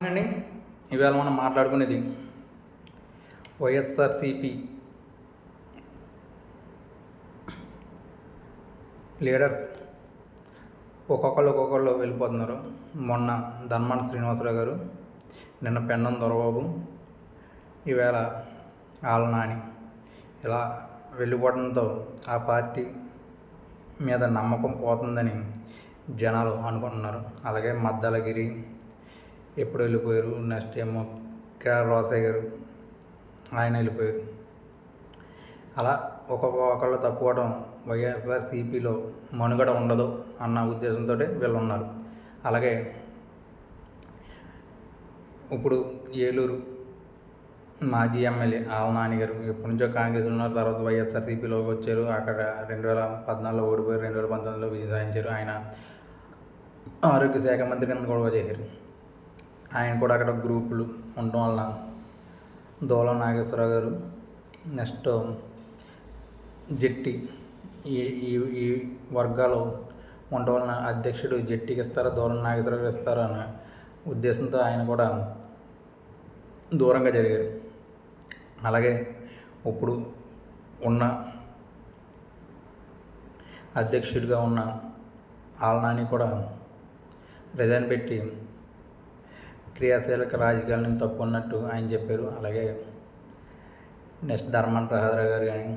అండి ఇవాళ మనం మాట్లాడుకునేది వైఎస్ఆర్సిపి లీడర్స్ ఒక్కొక్కళ్ళు ఒక్కొక్కళ్ళు వెళ్ళిపోతున్నారు. మొన్న ధన్మాన శ్రీనివాసరావు గారు నిన్న పెన్నం దొరబాబు ఈవేళ ఆలనాని ఇలా వెళ్ళిపోవడంతో ఆ పార్టీ మీద నమ్మకం పోతుందని జనాలు అనుకుంటున్నారు. అలాగే మద్దలగిరి ఎప్పుడు వెళ్ళిపోయారు నెక్స్ట్ ఏమో కేఆర్ రోసయ్య గారు ఆయన వెళ్ళిపోయారు. అలా ఒక్కొక్క ఒకళ్ళు తప్పుకోవడం వైఎస్ఆర్ సిపిలో మనుగడ ఉండదు అన్న ఉద్దేశంతో వీళ్ళు ఉన్నారు. అలాగే ఇప్పుడు ఏలూరు మాజీ ఎమ్మెల్యే ఆలనాని గారు ఎప్పటి నుంచో కాంగ్రెస్ ఉన్నారు తర్వాత వైఎస్ఆర్సీపీలోకి వచ్చారు అక్కడ రెండు వేల పద్నాలుగులో ఓడిపోయారు రెండు వేల పంతొమ్మిదిలో విజయం సాధించారు ఆయన ఆరోగ్య శాఖ మంత్రి కింద కూడా చేశారు. ఆయన కూడా అక్కడ గ్రూపులు ఉండటం వలన దోల నాగేశ్వరరావు గారు నెక్స్ట్ జెట్టి ఈ ఈ వర్గాలు ఉండటం వలన అధ్యక్షుడు జెట్టికి ఇస్తారా దూరం నాగేశ్వరరావు ఇస్తారా అనే ఉద్దేశంతో ఆయన కూడా దూరంగా జరిగారు. అలాగే ఇప్పుడు ఉన్న అధ్యక్షుడిగా ఉన్న ఆలనాని కూడా రిజైన్ పెట్టి క్రియాశీలక రాజకీయాల నుంచి తప్పు ఉన్నట్టు ఆయన చెప్పారు. అలాగే నెక్స్ట్ ధర్మన్ ప్రసాదరావు గారు కానీ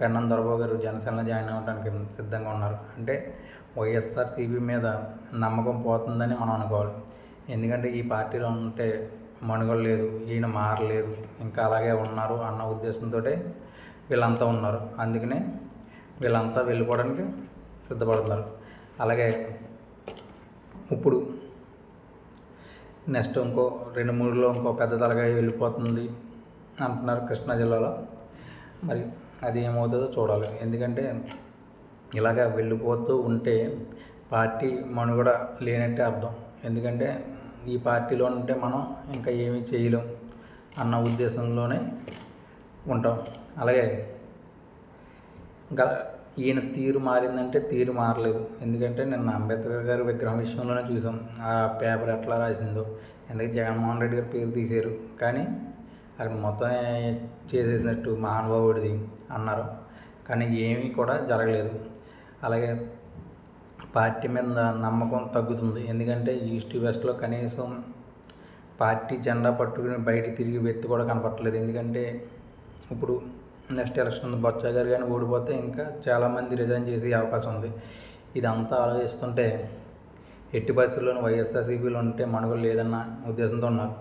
పెన్నం దొరబాబు గారు జనసేనలో జాయిన్ అవ్వడానికి సిద్ధంగా ఉన్నారు. అంటే వైఎస్ఆర్ సిపి మీద నమ్మకం పోతుందని మనం అనుకోవాలి. ఎందుకంటే ఈ పార్టీలో ఉంటే మనుగడ లేదు ఈయన మారలేదు ఇంకా అలాగే ఉన్నారు అన్న ఉద్దేశంతో వీళ్ళంతా ఉన్నారు. అందుకనే వీళ్ళంతా వెళ్ళిపోవడానికి సిద్ధపడుతున్నారు. అలాగే ఇప్పుడు నెక్స్ట్ ఇంకో రెండు మూడులో ఇంకో పెద్ద తలకాయ వెళ్ళిపోతుంది అంటున్నారు కృష్ణా జిల్లాలో. మరి అది ఏమవుతుందో చూడాలి. ఎందుకంటే ఇలాగ వెళ్ళిపోతూ ఉంటే పార్టీ మనుగడ లేనట్టే అర్థం. ఎందుకంటే ఈ పార్టీలో ఉంటే మనం ఇంకా ఏమీ చేయలేం అన్న ఉద్దేశంలోనే ఉంటాం. అలాగే ఇంకా ఈయన తీరు మారిందంటే తీరు మారలేదు. ఎందుకంటే నిన్న అంబేద్కర్ గారి విగ్రహం విషయంలోనే చూసాం. ఆ పేపర్ ఎట్లా రాసిందో. ఎందుకంటే జగన్మోహన్ రెడ్డి గారి పేరు తీశారు. కానీ అక్కడ మొత్తం చేసేసినట్టు మహానుభావుడిది అన్నారు. కానీ ఏమీ కూడా జరగలేదు. అలాగే పార్టీ మీద నమ్మకం తగ్గుతుంది. ఎందుకంటే ఈస్ట్ వెస్ట్లో కనీసం పార్టీ జెండా పట్టుకుని బయట తిరిగి వ్యక్తి కూడా కనపట్టలేదు ఎందుకంటే ఇప్పుడు నెక్స్ట్ ఎలక్షన్ బొత్స గారు కానీ ఓడిపోతే ఇంకా చాలామంది రిజైన్ చేసే అవకాశం ఉంది. ఇదంతా ఆలోచిస్తుంటే ఎట్టి పరిస్థితుల్లోనూ వైఎస్ఆర్సీపీలో ఉంటే మనుగోలు లేదన్న ఉద్దేశంతో ఉన్నారు.